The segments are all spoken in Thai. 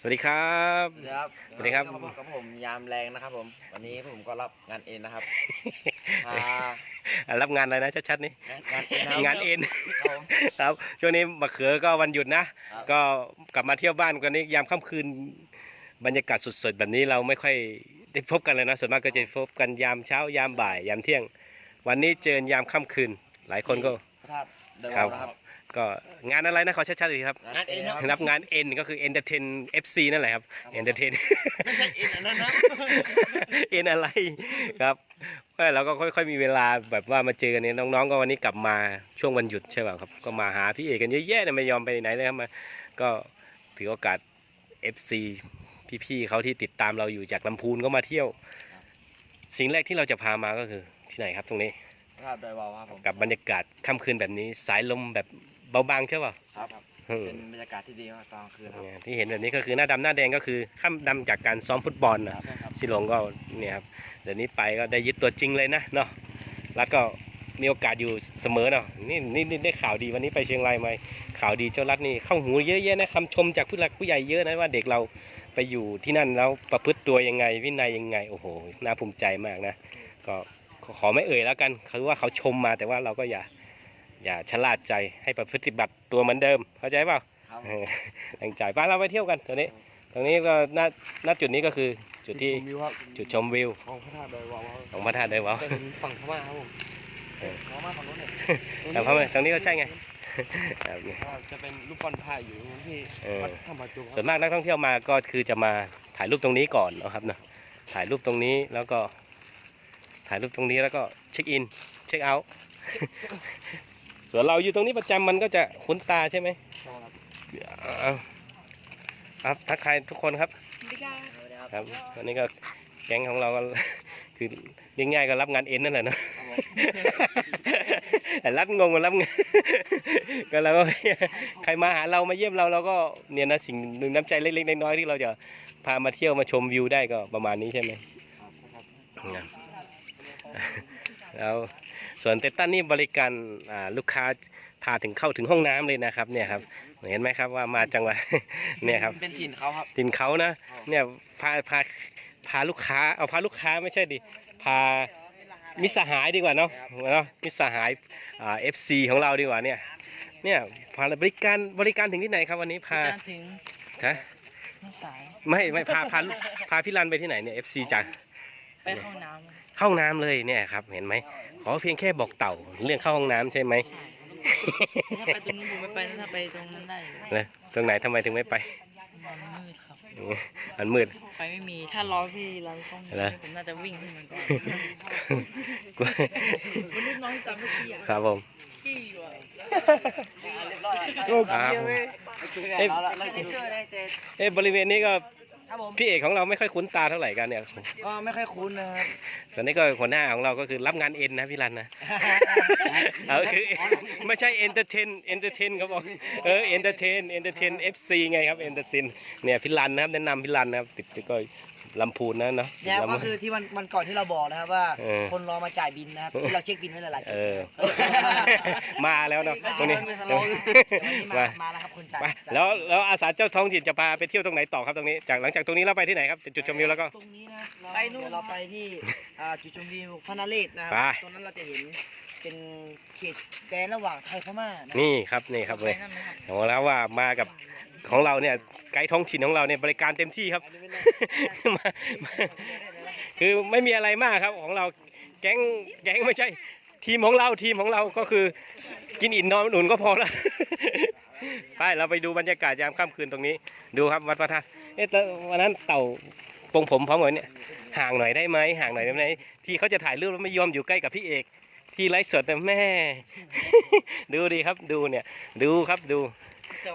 สวัสดีครับ สวัสดีครับสวัสดีครับ ก็พบกับผมยามแรงนะครับผม วันนี้ผมก็รับงานเอ็นนะครับพาอะรับงานอะไรนะชัดๆนี่ งานเอ็นนะครับงานเอ็น ครับผม ครับช่วงนี้มะเขือก็วันหยุดนะ ครับ ก็กลับมาเที่ยวบ้านกันนี้ยามค่ำคืน บรรยากาศสดๆแบบนี้เราไม่ค่อยได้พบกันเลยนะส่วนมากก็จะพบกันยามเช้ายามบ่ายยามเที่ยง วันนี้เจอยามค่ำคืน หลายคนก็ พระธาตุเดิมครับนะครับ ก็งานอะไรนะขอชัดๆอีกครับ งานเอ็นครับรับงาน N ก็คือ Entertain FC นั่นแหละครับ Entertain ไม่ใช่เอ็นอันนั้นนะเอ็นอะไรครับเออเราก็ค่อยๆมีเวลาแบบว่ามาเจอกันเนี่ยน้องๆ ก็วันนี้กลับมาช่วงวันหยุดใช่ป่ะครับ ก็มาหาพี่เอกกันเยอะแยะเนี่ยไม่ยอมไปไหนเลยครับมาก็ถือโอกาส FC พี่ๆเขาที่ติดตามเราอยู่จากลำพูนก็มาเที่ยว สิ่งแรกที่เราจะพามาก็คือที่ไหนครับตรงนี้พระธาตุดอยวาวครับผมกับบรรยากาศค่ำคืนแบบนี้สายลมแบบ เบาบางใช่ป่ะ ครับอืม เป็นบรรยากาศที่ดีมากตอนกลางคืนครับ เนี่ยที่เห็นแบบนี้ก็คือหน้าดำหน้าแดงก็คือข้ามดำจากการซ้อมฟุตบอลนะใช่ครับชิลงก็เนี่ยครับเดี๋ยวนี้ไปก็ได้ยึดตัวจริงเลยนะเนาะแล้วก็มีโอกาสอยู่เสมอเนาะนี่นี่นี่ได้ข่าวดีวันนี้ไปเชียงรายมาข่าวดีเจ้ารัฐนี่เข้าหูเยอะแยะนะคำชมจากผู้หลักผู้ใหญ่เยอะนะว่าเด็กเราไปอยู่ที่นั่นแล้วประพฤติตัวยังไงวินัยยังไงโอ้โหน่าภูมิใจมากนะ ก็ขอขอไม่เอ่ยแล้วกันคือว่าเขาชมมาแต่ว่าเราก็อย่า อย่าชะล่าใจให้ประพฤติบัติตัวเหมือนเดิม เข้าใจเปล่าครับเออตั้งใจไปเราไปเที่ยวกันตรงนี้ ตรงนี้ก็ณณจุดนี้ก็คือจุดที่ชมวิวครับจุดชมวิวของพระธาตุดอยวาวครับของพระธาตุเดวะเป็นฝั่งพม่าครับผมเออพม่าฝั่งนู้นเนี่ยแต่พม่าตรงนี้ก็ใช่ไงครับนี่จะเป็นรูปปั้นพระอยู่ที่เออวัดธรรมจุคส่รับวนมากนักท่องเที่ยวมาก็คือจะมาถ่ายรูปตรงนี้ก่อนนะครับเนาะถ่ายรูปตรงนี้แล้วก็ถ่ายรูปตรงนี้แล้วก็เช็คอิน เช็คเอาท์ ส่วนเราอยู่ตรงนี้ประจำมันก็จะคุ้นตาใช่ไหมเอาครับทักทายทุกคนครับครับวันนี้ก็แก๊งของเราก็คือเรียกง่ายก็รับงานเอ็นนั่นแหละเนอะแต่รับงงกับรับเงินก็เราก็ใครมาหาเรามาเยี่ยมเราเราก็เนี่ยนะสิ่งหนึ่งน้ำใจเล็กๆน้อยๆที่เราจะพามาเที่ยวมาชมวิวได้ก็ประมาณนี้ใช่ไหมนะแล้ว ส่วนเตตันนี่บริการอ่าลูกค้าพาถึงเข้าถึงห้องน้ำเลยนะครับ เนี่ยครับเห็นไหมครับว่ามาจังหวะเนี่ยครับเป็นถิ่นเขาครับถิ่นเขานะเนี่ยพาพาพาลูกค้าเอาพาลูกค้าไม่ใช่ดิพามิตรสหายดีกว่าเนาะเนาะมิตรสหายอ่าเอฟซีของเราดีกว่าเนี่ยเนี่ยพาบริการบริการถึงที่ไหนครับวันนี้พาการถึงฮะไม่สายไม่ไม่พาพาลูกพาพี่รันไปที่ไหนเนี่ยเอฟซีจากไปห้องน้ เข้าห้องน้ำเลยเนี่ยครับ เห็นไหมขอเพียงแค่บอกเต่าเรื่องเข้าห้องน้ำใช่ไหมำถ้าไปตรงนู้นผมไม่ไปนะถ้าไปตรงนั้นได้เลยนะตรงไหนทำไมถึงไม่ไปมันมืดครับมันมืดไปไม่มีถ้ารอพี่เราต้องเหรอผมน่าจะวิ่งขึ้นมันก่อนกลัวมันรุ่นน้องจำเมื่อกี้อะครับผมขี้อยู่อะครับเอ๊ะเอ๊ะบริเวณนี้ก็ ครับผมพี่เอกของเราไม่ค่อยคุ้นตาเท่าไหร่กันเนี่ยก็ไม่ค่อยคุ้นนะครับตอนนี้ก็หัวหน้าของเราก็คือรับงานเอ็นนะพี่รันนะเออคือไม่ใช่เอนเตอร์เทนเอนเตอร์เทนเขาบอกเออเอนเตอร์เทนเอนเตอร์เทนเอฟซีไงครับเอนเตอร์เทนเนี่ยพี่รันนะครับแนะนำพี่รันนะครับติดก็ ลำพูนนะเนาะเนี่ยก็ลำคือที่วันวันก่อนที่เราบอกนะครับว่าเออคนรอมาจ่ายบินนะครับที่เราเช็คบินไว้หลายๆเอจุดอมาแล้วเนาะตรงนี้เรามามามาแล้วครับคนจ่ายไปแล้วแล้วอาสาเจ้าท้องถิ่นจะพาไปเที่ยวตรงไหนต่อครับตรงนี้จากหลังจากตรงนี้เราไปที่ไหนครับจุดชมวิวแล้วก็ตรงนี้นะเราเดี๋ยวเราไปที่อ่าจุดชมวิวพระนเรศนะคไปรับตรงนั้นเราจะเห็นเป็นเขตแดนระหว่างไทยพม่านะนี่ครับนี่ครับไปเลยนั่นไหมครับบอกแล้วว่ามากับ ของเราเนี่ยไกด์ท้องถิ่นของเราเนี่ยบริการเต็มที่ครับ มามาคือไม่มีอะไรมากครับของเราแก๊งแก๊งไม่ใช่ ทีมของเราทีมของเราก็คือ กินอิ่มนอนอุ่นก็พอแล้วไปเราไปดูบรรยากาศยามค่ำคืนตรงนี้ ดูครับวัดพระธาตุเอ๊ะแล้ววันนั้นเต่าปงผมพร้อมกันเนี่ยห่างหน่อยได้ไหมห่างหน่อยได้ไหมที่เขาจะถ่ายรูปแล้วไม่ยอมอยู่ใกล้กับพี่เอก ที่ไลฟ์สดเนี่แม่ ดูดีครับดูเนี่ย ดูครับดู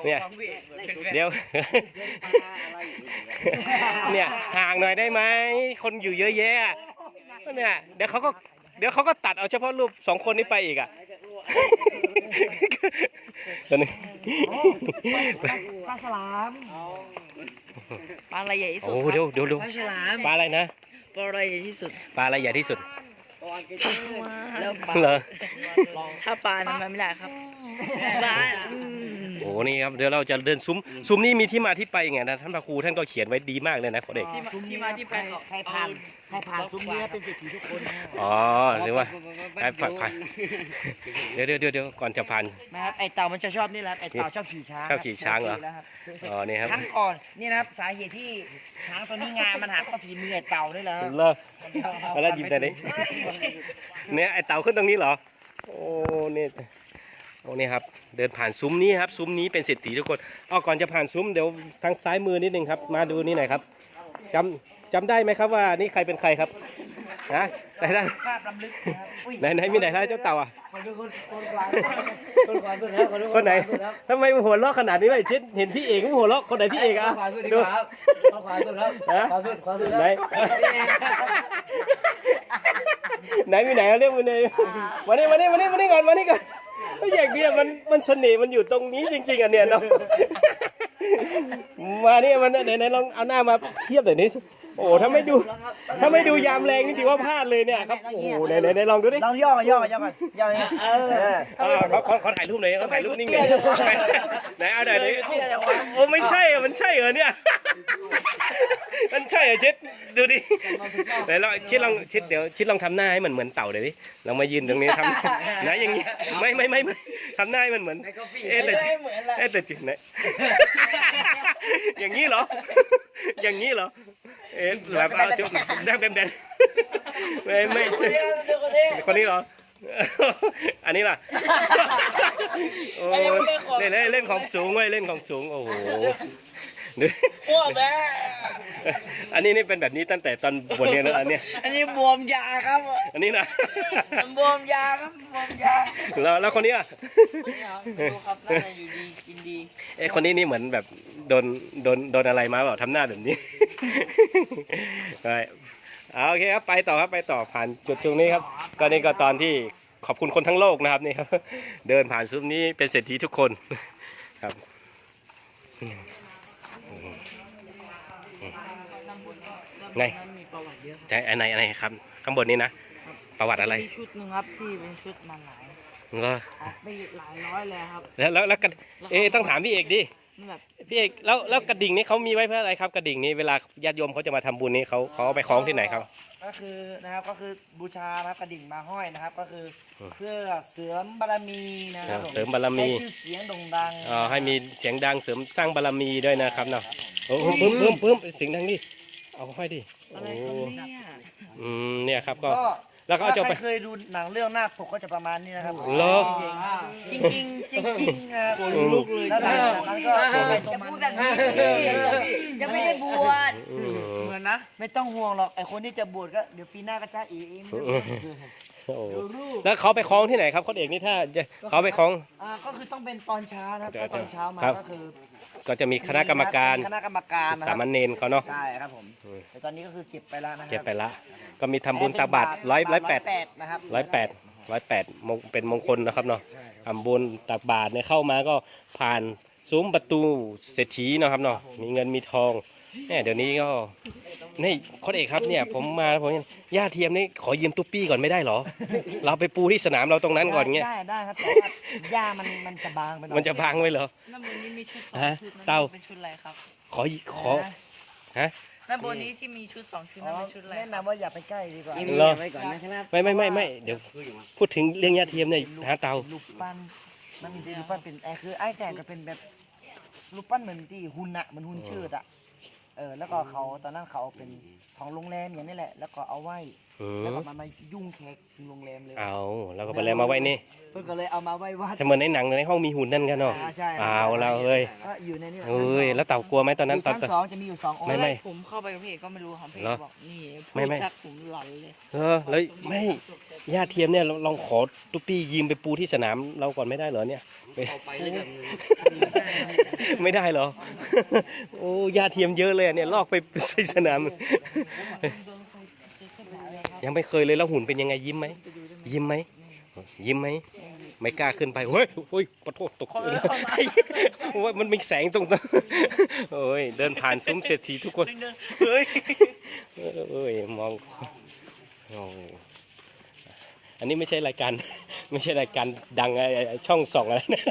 เนี่ยเดี๋ยว เนี่ยห่างหน่อยได้ไหมคนอยู่เยอะแยะเนี่ยเดี๋ยวเขาก็เดี๋ยวเขาก็ตัดเอาเฉพาะรูปสองคนนี้ไปอีกอะตัวนี้ปลาฉลามปลาอะไรใหญ่ที่สุดโอ้ครับเดี๋ยวเดี๋ยวเดี๋ยวปลาฉลามปลาอะไรนะปลาอะไรใหญ่ที่สุดปลาอะไรใหญ่ที่สุดแล้วปลาเหรอถ้าปลานั้นมันไม่ได้ครับปลาอืม โอ้นี่ครับเดี๋ยวเราจะเดินซุ้มซุ้มนี้มีที่มาที่ไปไงนะท่านพระครูท่านก็เขียนไว้ดีมากเลยนะขอเด็กที่มาที่มาที่ไปเขาใครผ่านใครผ่านซุ้มนี้เป็นเศรษฐีทุกคนนะอ๋อหรือว่าไปผ่านผ่านเดี๋ยวเดี๋ยวเดี๋ยวเดี๋ยวก่อนจะผ่านนะครับไอเต่ามันจะชอบนี่แหละไอเต่าชอบขี่ช้างชอบขี่ช้างเหรอแล้วครับอ๋อนี่ครับครั้งก่อนนี่นะครับสาเหตุที่ช้างตัวนี้งานมันหักก็ฝีมือไอเต่านี่แหละครับเลิกเอาแล้วยิ้มแต่ไหนเนี่ยไอเต่าขึ้นตรงนี้เหรอโอ้เนี่ย โอ้นี่ครับเดินผ่านซุ้มนี้ครับซุ้มนี้เป็นเศรษฐีทุกคนอ๋อก่อนจะผ่านซุ้มเดี๋ยวทางซ้ายมือนิดนึงครับ มาดูนี่หน่อยครับจำจำได้ไหมครับว่านี่ใครเป็นใครครับฮะไหนได้ภาพลำลึกนะครับอุ้ยไหนไหนมีไหนท่าเจ้าเต่าอะคนดูคนคนกลางคนกลางคนแล้วคนดูคนไหนทำไมหัวเราะขนาดนี้วะไอ้ชิดเห็นพี่เอกมันหัวเราะคนไหนพี่เอกอะขวาสุดดีดู กว่าครับขวาสุดครับฮะ ขวาสุดขวาสุดไหนไหนมีไหนเอาเรียกมาเลยมานี่มานี่มานี่มานี่ก่อนมานี่ก่อน ไม่อย่างเดียมันมันเสน่ห์มันอยู่ตรงนี้จริง ๆอะเนี่ยเนาะมาเนี่ยมันไหนไหนลองเอาหน้ามาเทียบหน่อยนี่ โอ้ถ้าไม่ดู ถ้าไม่ดูยามแรงนี่ถือว่าพลาดเลยเนี่ยครับ โอ้โหไหนไหนไหนลองดูดิลองย่อกันย่อกันย่อกันย่อกันเอออ่าเขาเขาเขาถ่ายรูปหน่อยเขาถ่ายรูปนิ่งหน่อยไหนเอาไหนไหนโอ้ไม่ใช่อะมันใช่เหรอเนี่ย มันใช่เหรอชิดดูดิ ไหนลองชิดลองชิดเดี๋ยวชิดลองทำหน้าให้มันเหมือนเต่าเดี๋ยวดิลองมายืนตรงนี้ทำนะอย่างเงี้ยไม่ไม่ไม่ไม่ทำหน้าให้มันเหมือน เอ๊ะแต่เอ๊ะแต่จิตไหน อย่างนี้เหรอ อย่างนี้เหรอ เอ๊ะแบบเอาจุ๊บแดงแดงแดงไม่ไม่ใช่คนนี้เหรอ อันนี้ล่ะโอ้เล่นเล่นเล่นของสูงเว้ยเล่นของสูง โอ้โห ดูอ้วกแม่อันนี้นี่เป็นแบบนี้ตั้งแต่ตอนบวชเนี่ยนะอันเนี้ยอันนี้บวมยาครับอันนี้นะบวมยาครับบวมยาแล้วแล้วคนนี้อะดูครับน่าจะอยู่ดีกินดีเอ้คนนี้นี่เหมือนแบบโดนโดนโดนอะไรมาเปล่าทำหน้าแบบนี้ไปเอาโอเคครับไปต่อครับไปต่อผ่านจุดตรงนี้ครับก็นี่ก็ตอนที่ขอบคุณคนทั้งโลกนะครับนี่ครับ เดินผ่านซุ้มนี้เป็นเศรษฐีทุกคนครับ ไง นั้นมีประวัติเยอะใช่อันไหนอันไหนครับ ข้างบนนี้นะ ประวัติอะไรมีชุดหนึ่งครับที่เป็นชุดมันหลายเหรอครับไม่หลายร้อยเลยครับแล้วแล้วแล้วกระเอะต้องถามพี่เอกดินี่แบบพี่เอกแล้วแล้วกระดิ่งนี้เขามีไว้เพื่ออะไรครับ กระดิ่งนี้เวลาญาติโยมเขาจะมาทำบุญนี้เขาเขาเอาไปคล้องที่ไหนครับ ก็คือนะครับก็คือบูชานะครับกระดิ่งมาห้อยนะครับ ก็คืออืมเพื่อเสริมบารมีนะครับผเสริมบารมี ให้ชื่อเสียงโด่งดังอ่าให้มีเสียงดังเสริมสร้างบารมีด้วยนะครับเนาะโอ้เพิ่มเพิ่มเพิ่มเสียงดังดิ เอาค่อยดิอะไรโอ้ครับเนี่ยอืมเนี่ยครับก็ก็ แล้วก็เอาจะถ้าไปใครเคยดูหนังเรื่องหน้าคปกก็จะประมาณนี้นะครับเหรอ จริงจริงๆจริงจริงๆนะครับอืมแล้วหลังจากนั้นก็ตรงไปตรงมันยังไม่ได้บวชอืมเหมือนนะไม่ต้องห่วงหรอกไอคนที่จะบวชก็เดี๋ยวปีหน้าก็จะอีเองโอ้แล้วเขาไปคล้องที่ไหนครับเขาเอกนี่ถ้าจะเขาไปคล้อง อ่าก็คือต้องเป็นตอนเช้านะครับเดี๋ยวถ้าตอนเช้ามาครับ ก็คือก็จะมีคณะกรรมการ คณะกรรมการนะคสารับมัญเณรเขาเนาะ ใช่ครับผม อืม แต่ตอนนี้ก็คือเก็บไปแล้วนะครับเก็บไปละ ก็มีทำบุญตักบาตรร้อยร้อยแปดนะครับร้อยแปดร้อยแปดมงเป็นมงคลนะครับเนาะทำบุญตักบาตรเนี่ยเข้ามาก็ผ่านซุ้มประตูเศรษฐีเนาะครับเนาะมีเงินมีทองเนี่ยเดี๋ยวนี้ก็นี่โค้ชเอกครับเนี่ยผมมาผมย่าเทียมนี่ขอยืมตุ๊ปปี้ก่อนไม่ได้เหรอ เราไปปูที่สนามเราตรงนั้นก่อนเงี้ยได้ได้ครับแต่ว่าหญ้ามันมันจะบางไปหน่อย มันจะพังไว้เหรอ น้ำบนนี้มีชุดสองฮะชุดนะเต้า เป็นชุดอะไรครับขอขอฮะ น้ำบนนี้ที่มีชุดสองชุดอ๋อนั้นเป็นชุดอะไรแนะนำว่าอย่าไปใกล้ดีกว่าเหรอ ไว้ก่อนนะครับไม่ไม่ไม่ไม่เดี๋ยวพูดถึงเรื่องย่าเทียมเนี่ยหาเตา รูปปั้นมันมีรูปปั้นเป็นไอคือไอ้แต่จะเป็นแบบรูปปั้นเหมือนที่หุ่นอะเหมือนหุ่นเชิดอะเออแล้วก็เขาตอนนั้นเขาเป็นของโรงแรมอย่างนี้แหละ แล้วก็เอาไว้อืแล้วมก็มามายุ่งแขกถึงโรงแรมเลยเอาแล้วก็ไปเลยมาไว้นี่เพื่อนก็เลยเอามาไว้วัด เสมือนในหนังในห้องมีหุ่นนั่นกันเนาะอ่าใช่ เอาเราเอ้ยก็อยู่ในนี้แหละเอ้ยแล้วเต่ากลัวไหมตอนนั้นตอนชั้นสองจะมีอยู่สององค์ ไม่ไม่ ผมเข้าไปกับพี่เอกก็ไม่รู้ครับพี่เอเหรอกบอกนี่ไม่พูดไม่จักผมหลอนเลยเออแล้วไม่ญาติเทียมเนี่ยเราลองขอตุ๊ปปี้ยืมไปปูที่สนามเราก่อนไม่ได้เหรอเนี่ยไม่ไม่ได้เหรอ โอ้ญาติเทียมเยอะเลยอะเนี่ยลอกไปใส่สนาม ยังไม่เคยเลยแล้วหุ่นเป็นยังไงยิ้มไหมยิ้มไหมยิ้มไหมไม่กล้าขึ้นไปเฮ้ยโอ้ยขอโทษตกโอ้ยมันมีแสงตรงนั้นโอ้ยเดินผ่านซุ้มเศรษฐีทุกคนเฮ้ยเอ้ยมองโอ้อันนี้ไม่ใช่รายการ ไม่ใช่รายการดังไอ้ไอ้ช่องส่องอะไรนะ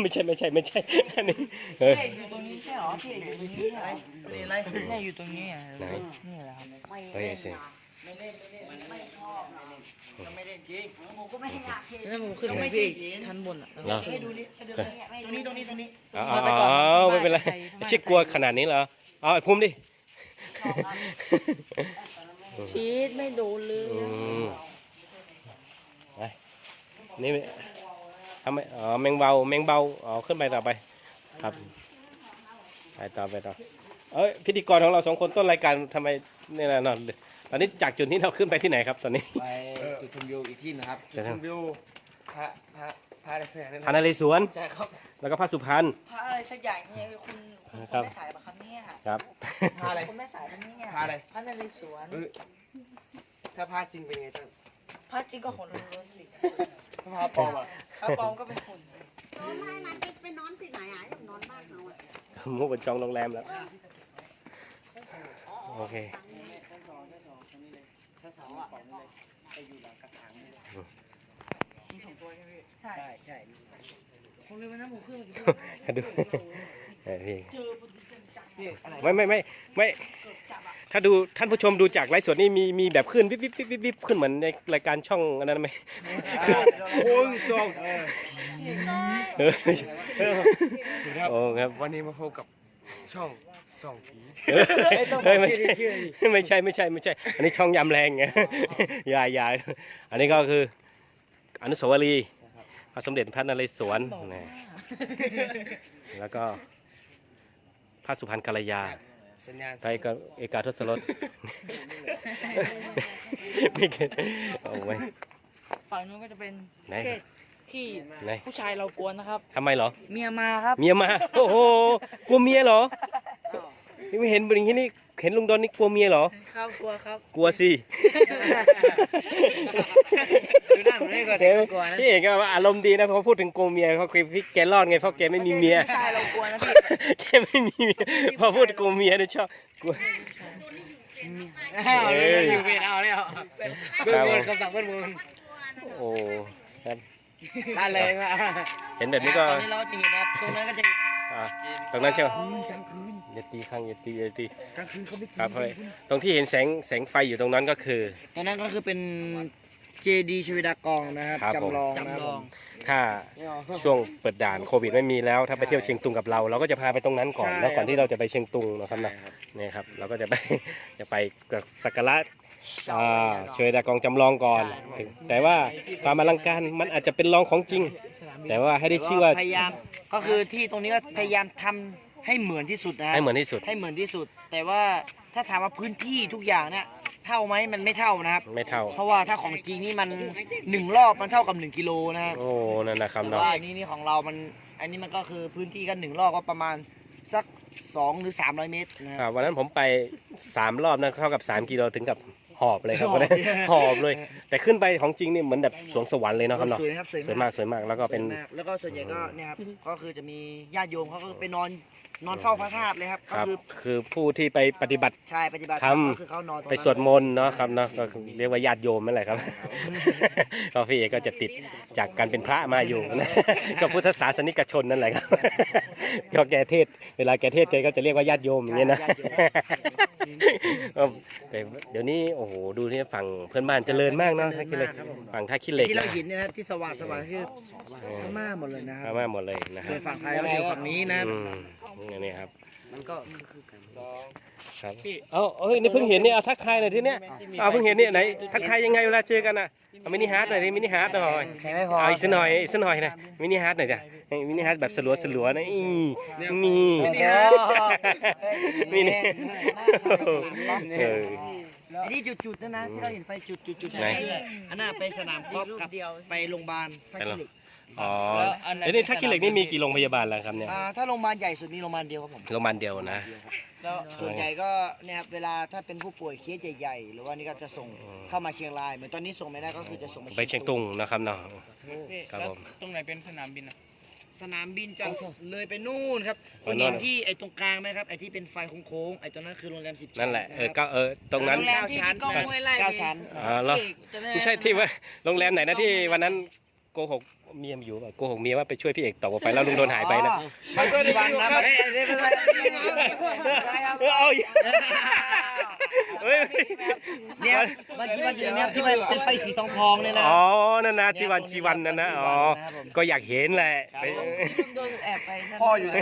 ไม่ใช่ไม่ใช่ไม่ใช่อันนี้เอออยู่ตรงนี้ใช่หรอพี่อยู่ตรงนี้อะไรนี่อะไรเนี่ยอยู่ตรงนี้อะไหนนี่แหละครับเฮ้ยสิ ไม่เล่นไม่เล่นไม่ชอบไม่เล่นจริงผมก็ไม่อยากเห็นแล้วผมขึ้นไปพี่ชั้นบนอะเหรอให้ดูนี่ให้ดูตรงนี้ตรงนี้ตรงนี้อ๋อมาแต่ก่อนไม่เป็นไรบ้านใครบ้านไม่ใช่กลัวขนาดนี้เหรอเอาไอ้ภูมิดิชีสไม่โดนเลยอืมไปนี่ทำไมอ๋อแมงเบาแมงเบาอ๋อขึ้นไปต่อไป ครับไปต่อไปต่อเอ้ยพิธีกรของเราสองคนต้นรายการทำไมเนี่ยนะนอน ตอนนี้จากจุดนี้เราขึ้นไปที่ไหนครับตอนนี้ ไปจุดชมวิวอีกที่นะครับจุดชมวิวพระพระพระอะไรสักอย่างนั่นพานาเรศวรใช่ครับแล้วก็พระสุพรรณ พระอะไรสักอย่างเนี่ยคุณคุณครับไม่สายปะครับเนี่ยครับ พระอะไร คุณไม่สายปะเนี่ยพระอะไร พระนเรศวรเออถ้าพระจริงเป็นไงท่านพระจริงก็หุ่นล้วนๆสิถ้าพระปลอมอะพระปลอมก็เป็นหุ่นนอนไม่มันไปนอนที่ไหนอะนอนบ้านเขาอะมุกไปจองโรงแรมแล้ว โอเค ถ้าเสาอะไปอยู่หลังกระถางนี่มีสองตัวใช่ไหมพี่ใช่ใช่ใช่ผมลืมไปนะผมขึ้นมากี่ตัวดูเออพี่เจอพอดีจังนี่อะไรไม่ไม่ไม่ไม่ถ้าดูท่านผู้ชมดูจากไลฟ์สดนี่มีมีแบบขึ้นวิบวิบวิบวิบวิบขึ้นเหมือนในรายการช่องอันนั้นไหมโอ้ยสองเออโอ้ครับวันนี้มาพบกับ ช่องสองผีเฮ้ยไม่ใช่ไม่ใช่ไม่ใช่ไม่ใช่ อันนี้ช่องยำแรงไงอย่าอย่าอันนี้ก็คืออนุสาวรีย์พระสมเด็จพระนเรศวรบอกนะว่าแล้วก็พระสุพรรณกัลยา สัญญาณไทยกับเอกาทศรสไม่เก็ตโอ้ยฝั่งนู้นก็จะเป็นไหนเพศ ที่ไหน ผู้ชายเรากลัวนะครับ ทำไมเหรอ เมียมาครับ เมียมา โอ้โห กลัวเมียเหรอนี่ไม่เห็นบริงที่นี่ เห็นลุงดอนนี่กลัวเมียเหรอ ครับกลัวครับ กลัวสิ ดูหน้าผมนี่ก่อนเดี๋ยวกลัวนะพี่เอกก็ว่าอารมณ์ดีนะพอพูดถึงกลัวเมียเขาคือพี่แกรอดไงเพราะแกไม่มีเมีย ผู้ชายเรากลัวนะพี่แกไม่มีเมียพอพูดถึงกลัวเมียเนี่ยชอบกลัว อ้าวเลยอยู่เวรเอาแล้วคเบิ้ลรับมูลคำสั่งเบิ้ลมูลโอ้ครับ ได้เลยมาเห็นแบบนี้ก็ตอนนี้เราจะเห็นนะครับตรงนั้นก็จะเห็นอ่าตรงนั้นใช่ไหมกลางคืนอย่าตีข้างอย่าตีอย่าตีกลางคืนเขาไม่ครับเพราะตรงที่เห็นแสงแสงไฟอยู่ตรงนั้นก็คือตอนนั้นก็คือเป็นเจดีชเวดากองนะครับครับผม จำลองนะครับผมถ้าช่วงเปิดด่านโควิดไม่มีแล้ว ถ้าไปเที่ยวเชียงตุงกับเรา เราก็จะพาไปตรงนั้นก่อนใช่แล้วก่อนที่เราจะไปเชียงตุงนะครับนะเนี่ยครับ เราก็จะไปจะไปสักการะ อ่าช่วยดากองจำลองก่อนถึงแต่ว่าความอลังการมันอาจจะเป็นรองของจริง แต่ว่าให้ได้ชื่อว่า พยายามก็คือที่ตรงนี้ก็พยายามทำให้เหมือนที่สุดนะให้เหมือนที่สุด ให้เหมือนที่สุด แต่ว่าถ้าถามว่าพื้นที่ทุกอย่างเนี่ยเท่าไหมมันไม่เท่านะครับ ไม่เท่า เพราะว่าถ้าของจริงนี่มันหนึ่งรอบมันเท่ากับหนึ่งกิโลนะครับ โอ้ นั่นนะครับแต่เนาะ ว่าอันนี้นี่ของเรามัน อันนี้มันก็คือพื้นที่กันหนึ่งรอบก็ประมาณสักสองหรือสามร้อยเมตรนะคอ่ารับวันนั้นผมไปสามรอบนะเท่ากับ 3 กิโลถึงกับ หอบเลยครับหอบวันนั้นหอบเลย แต่ขึ้นไปของจริงนี่เหมือนแบบสวงสวรรค์เลยเนาะครับเนาะสวยครับสวยสวยมากสวยมากแล้วก็เป็น สวยมากแล้วก็ส่วนใหญ่ก็เนี่ยครับก็คือจะมีญาติโยมเขาก็ไปนอน นอนเฝ้าพระธาตุเลยครับคก็รับ คือคือผู้ที่ไปปฏิบัติ ใช่ปฏิบัติทำก็คือเขานอนตรงไปนั้นสวดมนต์เนาะครับเนาะก็เรียกว่าญาติโยมนั่นแหละครับ ก็พี่เอกก็จะติดจากการเป็นพระมาอยู่นะ ก็พุทธศาสนิกชนนั่นแหละครับ ก็แกเทศน์เวลาแกเทศน์แกก็จะเรียกว่าญาติโยมอย่างเงี้ยนะ ใช่ญาติโยมก็แต่เดี๋ยวนี้โอ้โหดูนี่ฝั่งเพื่อนบ้านเจริญมากเนาะท่าขี้เหล็กฝั่งท่าขี้เหล็กที่เรานะเห็นเนี่ยนะที่สว่างสว่างคือพม่าหมดเลยนะครัเข้าบมาหมดเลยนะคส่รัวนบฝั่งไทยก็อยู่ฝั่งนี้นะอืมนี่ครับมันก็คือกันครับเอ้าเอ้ยนี่เพิ่งเห็นเนี่ยเอาทักทายหน่อยทีเนี้ยเอาเพิ่งเห็นเนี่ยไหนทักทายยังไงเวลาเจอกันอะเอามินิฮาร์ดหน่อยดิมินิฮาร์ดหน่อยใช่ไม่พอเอาอีกสักหน่อยอีกสักหน่อยนะมินิฮาร์ดหน่อยจ้ะมินิฮาร์ดแบบสลัวสลัวๆนะอีมีมินิเอออันนี้จุดๆนะนะที่เราเห็นไฟจุดๆๆไหนอันน่ะไปสนามกอล์ฟรูปกับเดียวไปโรงพยาบาล ท่าขี้เหล็กอ๋อเดี๋ยวนี้ทักขี้เหล็กนี่มีกี่โรงพยาบาลแล้วครับเนี่ยอ่าถ้าโรงพยาบาลใหญ่สุดมีโรงพยาบาลเดียวครับผมโรงพยาบาลเดียวนะ แล้วส่วนใหญ่ก็เนี่ยครับเวลาถ้าเป็นผู้ป่วยเคสใหญ่ๆหรือว่านี่ก็จะส่งเข้ามาเชียงรายเหมือนตอนนี้ส่งไม่ได้ก็คือจะส่งมาไปเชียงตุงนะครับเนาะ พี่ครับแล้วผม ตรงไหนเป็นสนามบินอะสนามบินจะเลยไปนู่นครับอ๋อคุณนู่เห็นน ที่ไอ้ตรงกลางไหมครับไอ้ที่เป็นไฟโค้งๆไอ้ตรงนั้นคือโรงแรมสิบนั่นแหละเออก็เออตรงนั้น โรงแรมที่พี่ก้องห้วยไร่เก้าชั้น อ่าแล้วพี่เอกจะด้ไม่ใช่ที่ว่าโรงแรมไหนนะที่วันนั้นโกหก เมียมอยู่ป่ะโกหกเมียว่าไปช่วยพี่เอกตกออกไปแล้วลุงโดนหายไปนะมันก็ได้วันครับเอาอีก เฮ้ยเนี่ยมันที่มันอยู่เนี่ยที่มันเป็นไฟสีทองทองๆเนี่ยนะอ๋อนั่นนะที่วันชีวันนั่นนะอ๋อก็อยากเห็นแหละไปที่โดนแอบไปนั่นพ่ออยู่ไหน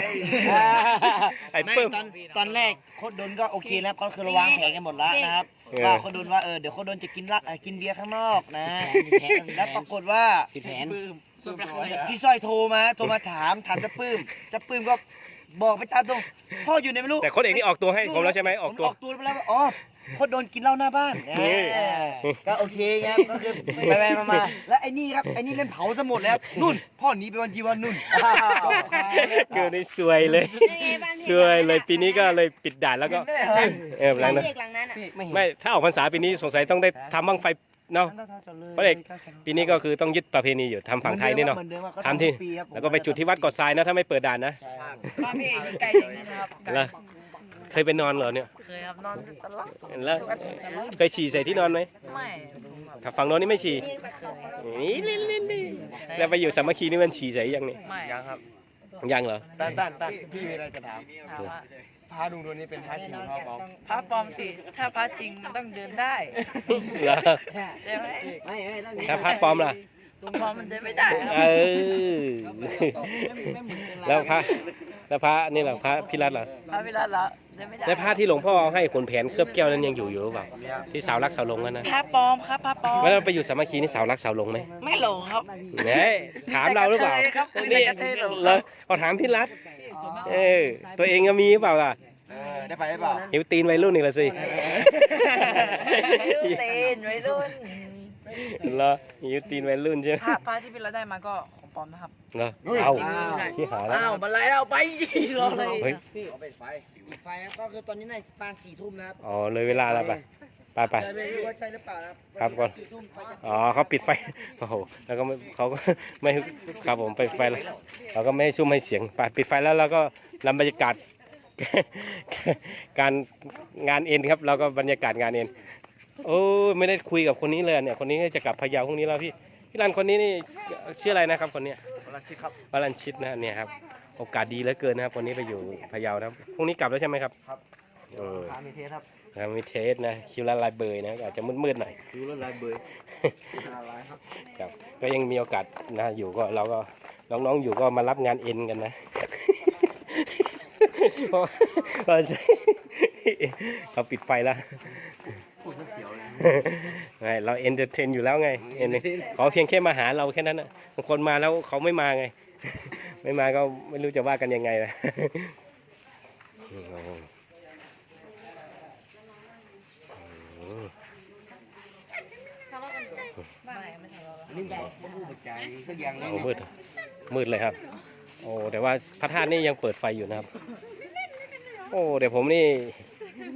ไอ้ไม่เปิ้มตอนตอนแรกโคดดนก็โอเคแล้วก็คือเราวางแผนกันหมดแล้วนะครับเออว่าโคดดนว่าเออเดี๋ยวโคดดนจะกินละเอ่อกินเบียร์ข้างนอกนะแล้วปรากฏว่าแผนพี่สร้อยโทรมาโทรมาถามถามจะปื้มจะปื้มก็ บอกไปตามตรง พ่ออยู่ไหนไม่รู้แต่คนเอกนี่ออกตัวให้ผมแล้วใช่ไหมออกตัวผออกตัวไปแล้วว่าอ๋อโคดโดนกินเหล้าหน้าบ้านนี่ เออก็โอเคครับก็คือไปไปมามา แล้วไอ้นี่ครับไอ้นี่เล่นเผาซะหมดแล้วนุ่น พ่อหนีไปวันจีวันนุ่นเกินนี่สวยเลยสวยเลยปีนี้ก็เลยปิดด่านแล้วก็เออหลับ้างนนั้นเด็กหลังนั้นอะไม่ ถ้าออกพรรษาปีนี้สงสัยต้องได้ทำบ้างไฟ เนาะพระเอกปีนี้ก็คือต้องยึดประเพณีอยู่ทำฝั่งไทยนี่เนาะหมือดิมอะก็ทำที่ทุกปีครับแล้วก็ไปจุดที่วัดเกาะทรายนะถ้าไม่เปิดด่านนะบ้านพี่เอกอยู่ไกลจากนี่นะครับไกลแล้วเคยไปนอนเหรอเนี่ยเคยครับนอนตลอดแล้วเคยฉี่ใส่ที่นอนไหมไม่ถ้าฝั่งโน้นนี่ไม่ฉี่นี่เล่นเล่นดิแล้วไปอยู่สามัคคีนี่มันฉี่ใส่ยังนี่ไม่ยังครับยังเหรอ ต้านต้านต้านพี่มีอะไรจะถามถามว่า พระดุงตัวนี้เป็นพระจริงพ่อปอมพระปลอมสิ ถ้าพระจริงมันต้องเดินได้เหรอใช่ไหมถ้าพระปลอมล่ะลุงปลอมมันเดินไม่ได้ครับเออแล้วพระแล้วพระนี่แหละพระพิรัตน์เหรอพระเวลาเราเดินไม่ได้แล้วพระที่หลวงพ่อเอาให้ขนแผนเคลือบแก้วนั้นยังอยู่อยู่หรือเปล่าที่สาวรักสาวหลงนั่นนะพระปลอมครับพระปลอมแล้วเราไปอยู่สามัคคีนี่สาวรักสาวหลงไหมไม่หลงครับเนี่ยถามเราหรือเปล่ามีแต่กระเทยครับมีแต่นี่กระเทยหลงเลยเขาถามพี่รัต เออตัวเองก็มีหรือเปล่าล่ะเออได้ไปหรือเปล่าหิวตีนวัยรุ่นนี่ละสิเต้นวัยรุ่นเหรอหิวตีนวัยรุ่นใช่ไหมพระพระที่เป็นเราได้มาก็ของปลอมนะครับเหรอเอาจริงๆใช่ชี้หาแล้วอ้าวบันไลเราไปรออะไรเฮ้ยปิดไฟครับก็คือตอนนี้ในประมาณสี่ทุ่มนะครับอ๋อเลยเวลาแล้วไป ไปไปจะไม่รู้ว่าใช่หรือเปล่านะครับครับก่อน สี่ทุ่มไฟจะอ๋อเขาปิดไฟ โอ้โหแล้วก็ไม่เขาก็ ไม่ครับผมไปดไฟแล้วเราก็ไม่ให้ชุ่มให้เสียงไปปิดไฟแล้วเราก็นำบรรยากาศ การงานเอ็นครับเราก็บรรยากาศงานเอ็นโอ้ยไม่ได้คุยกับคนนี้เลยเนี่ยคนนี้จะกลับพะเยาพรุ่งนี้แล้วพี่พี่รันคนนี้นี่ชื่ออะไรนะครับคนเนี้ยวันละชิดครับวรันชิตนะเนี่ยครับโอกาสดีเหลือเกินนะครับคนนี้ไปอยู่พะเยานะครับพรุ่งนี้กลับแล้วใช่ไหมครับครับเออพระมีเทสครับ นะมีเทสนะคิวละลายเบยนะอาจจะมืดๆหน่อยดูรถลายเบยลายครับครับก็ยังมีโอกาสนะอยู่ก็เราก็น้องๆอยู่ก็มารับงานเอ็นกันนะเพราะเราใช้เขาปิดไฟแล้วพูดเสียวเลยไม่เราเอนเตอร์เทนอยู่แล้วไงเอ็นขอเพียงแค่มาหาเราแค่นั้นนะบางคนมาแล้วเขาไม่มาไง ไม่มาก็ไม่รู้จะว่ากันยังไงนะ ไม่ไม่ทะเลาะ นี่บอกว่าผู้บริจาคสักอย่างเลย โอ้มืดมืดเลยครับ โอ้แต่ว่าพระธาตุนี่ยังเปิดไฟอยู่นะครับ โอ้เดี๋ยวผมนี่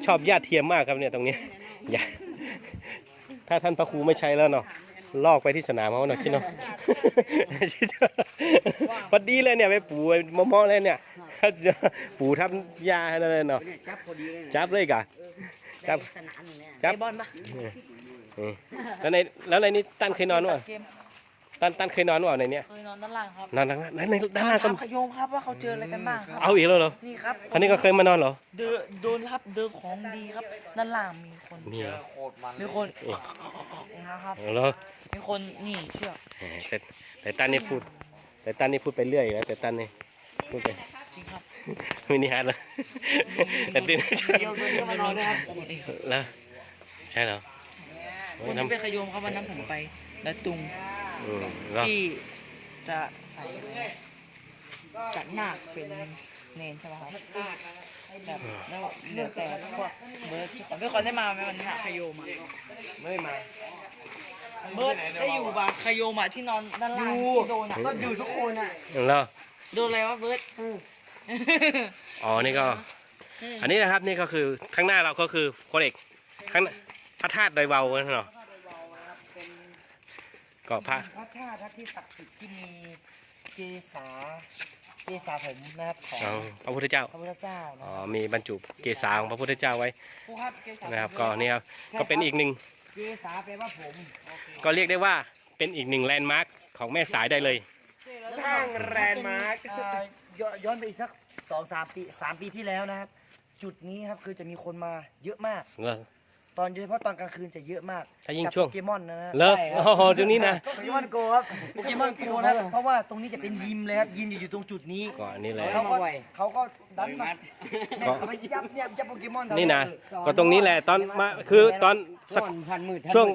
ชอบญาติเทียมมากครับเนี่ยตรงนี้อย่าถ้าท่านพระครูไม่ใช้แล้วเนาะลอกไปที่สนามเขาเนาะคิดเนาะพอดีเลยเนี่ยไปปูไปมอมอเลยเนี่ยปูทับยาให้เลยเนาะเนี่ยจับพอดีเลยนะจับเลยกะจับสนามหนึ่งเนี่ยจับไอบอลปะนี่แล้วในแล้วในนี้ตั้นเคยนอนวะเกม ตั้นตั้นเคยนอนวะในเนี้ยเคยนอนด้านล่างครับนอนด้านล่างในในด้านล่างก็ถามขยมครับว่าเขาเจออะไรกันบ้างครับ เอาอีกแล้วเหรอนี่ครับคันนี้ก็เคยมานอนเหรอ เดินโดนครับ เดินของดีครับ ด้านล่างมีคนมีเหรอโคตรมันมีคนนะครับเอาเหรอมีคนนี่เชือกแหมแต่แต่ตั้นนี่พูด แต่ตั้นนี่พูดไปเรื่อยอยู่แล้วแต่ตั้นนี่พูดไปจริงครับมินิฮาร์ดเลยแต่ตินเดียวตัวเดียวมานอนด้วยครับคนเองแล้วใช่เหรอโอ้คนยที่น้ำเป็นขยมครับวันนั้นผมไป และตุง อืมแล้วที่จะใส่จัดนาคเป็นเนนใช่ไหมครับแบบแล้วเหลือแต่พวกเบิร์ดแต่ไม่คนได้มาไหมวันนั้นอะขยมอะไม่ได้มา เบิร์ดได้อยู่บางขยมอะที่นอนด้านล่างที่โดนอะก็อยู่ทุกคนอะแล้วโดนอะไรวะเบิร์ดอ๋อนี่ก็ อันนี้นะครับนี่ก็คือข้างหน้าเราก็คือโคเอกข้างหน้าพระธาตุดอยเบาเนาะ ก็พระพระธาตุครับที่ศักดิ์สิทธิ์ที่มีเกษาเกษาผมนะครับของอ๋อพระพุทธเจ้า พระพุทธเจ้านะอ๋อมีบรรจุเกศาของพระพุทธเจ้าไว้ครูครับเกสรนะครับ ก็นี่ครับ ก็เป็นอีกหนึ่ง เกษาแปลว่าผมก็เรียกได้ว่าเป็นอีกหนึ่งแลนด์มาร์คของแม่สายได้เลย สร้างแรนด์มาร์คย้อนไปอีกสักสองสามปีสามปีที่แล้วนะครับ จุดนี้ครับคือจะมีคนมาเยอะมาก ตอนโดยเฉพาะตอนกลางคืนจะเยอะมากถ้ายิ่งจับช่วงโปเกมอนนะฮะเลิกใช่คโอ้รับโหตรงนี้นะ โปเกมอนโกครับโปเกมอนโกนะครับเพราะว่าตรงนี้จะเป็นยิมเลยครับยิมจะอยู่ตรงจุดนี้ก็อันนี้เลย เขาก็เขาก็ดันมาเขาไปยับยับยับโปเกมอนนี่นะก็ตรงนี้แหละตอนมาคือตอนสักช่วง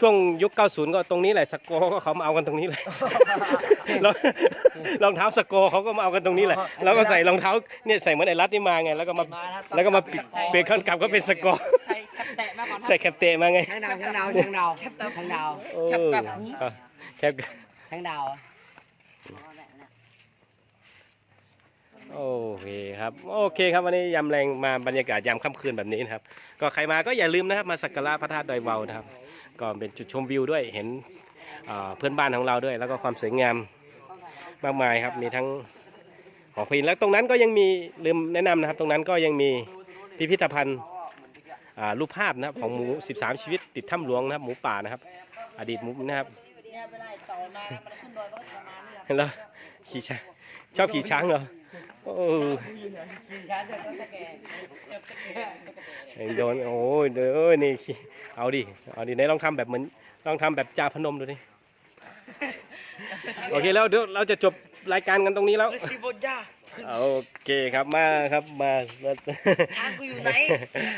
ช่วงยุค 90 ก็ตรงนี้แหละสกอร์ก็เขามาเอากันตรงนี้แหละรองรองเท้าสกอร์เขาก็มาเอากันตรงนี้แหละแล้วก็ใส่รองเท้าเนี่ยใส่เหมือนไอ้รัดนี่มาไงแล้วก็มาแล้วก็มาปิดเบรกขั้นกลับก็เป็นสกอร์ ใส่แคปแตะมา ก่อนนะใส่แคปเตะมาไงช่างดาวช่างดาวช่างดาวช่างดาวโอ้อะแคปช่างดาวโอเคครับโอเคครับวันนี้ยำแรงมาบรรยากาศยามค่ำคืนแบบนี้นะครับ ก็ใครมาก็อย่าลืมนะครับมาสักการะพระธาตุดอยเบานะครับ ก็เป็นจุดชมวิวด้วยเห็นอ่าเพื่อนบ้านของเราด้วย แล้วก็ความสวยงามมากมายครับมีทั้งหอพินแล้วตรงนั้นก็ยังมีลืมแนะนำนะครับ ตรงนั้นก็ยังมีพิพิธภัณฑ์อ่า รูปภาพนะครับของหมู 13 ชีวิตติดถ้ำหลวงนะครับหมูป่านะครับ อดีตหมูนะครับเนี่ยเวลาต่อมามันขึ้นดอยก็ทำงานแล้วขี่ช้างชอบขี่ช้างเหรอโอ้ขี่ช้าเดี๋ยโดนโอ้ยเด้อนี่ขี่เอาดิเอาดิไหนลองทำแบบเหมือนลองทำแบบจ่าพนมดูดิโอเคแล้วเดี๋ยวเราจะจบรายการกันตรงนี้แล้ว โบย่าโอเคครับมาครับมามาช้างกูอยู่ไหน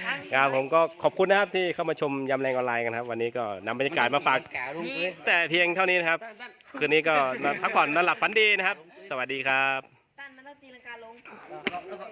ช้างครับผมก็ขอบคุณนะครับที่เข้ามาชมยำแรงออนไลน์กันครับ วันนี้ก็นำบรรยากาศมาฝากกาลุงเอ้ยแต่เพียงเท่านี้นะครับ คืนนี้ก็นอนพักผ่อนนอนหลับฝันดีนะครับ สวัสดีครับ